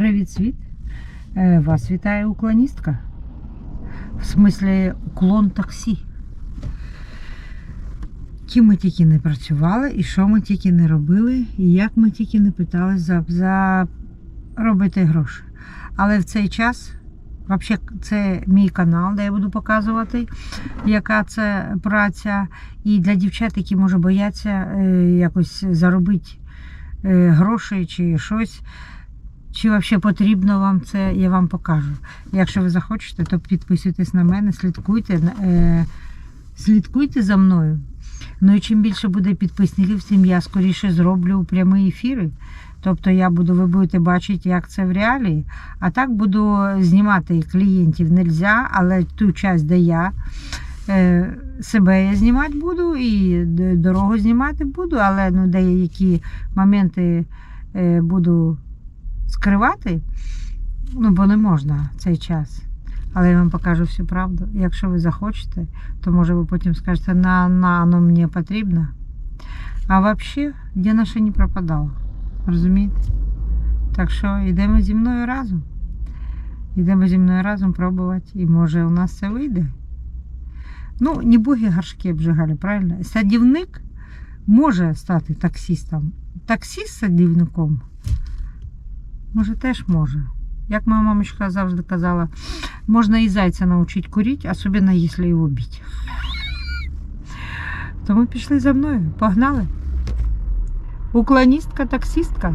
Привіт, світ! Е, Вас вітає уклоністка. В смислі уклон таксі. Ким ми тільки не працювали, і що ми тільки не робили, і як ми тільки не питались за, за робити гроші. Але в цей час, взагалі, це мій канал, де я буду показувати, яка це праця. І для дівчат, які може бояться е, якось заробити е, гроші чи щось. Чи взагалі потрібно вам це, я вам покажу. Якщо ви захочете, то підписуйтесь на мене, слідкуйте, е, слідкуйте за мною. Ну і чим більше буде підписників, тим я скоріше зроблю прямі ефіри. Тобто я буду, ви будете бачити, як це в реалії. А так буду знімати клієнтів нельзя, але ту часть, де я е, себе я знімати буду і дорогу знімати буду, але ну, деякі моменти е, буду скривати, ну, бо не можна цей час. Але я вам покажу всю правду. Якщо ви захочете, то може ви потім скажете, на, на оно мені потрібно. А взагалі, де наша не пропадала. Розумієте? Так що йдемо зі мною разом. Йдемо зі мною разом пробувати. І може у нас це вийде. Ну, не боги горшки обжигали, правильно? Садівник може стати таксістом. Таксіст садівником Може, теж може. Як моя мамочка завжди казала, можна і зайця навчити курити, особливо якщо його бити. То ми пішли за мною, погнали. Уклоністка, таксістка.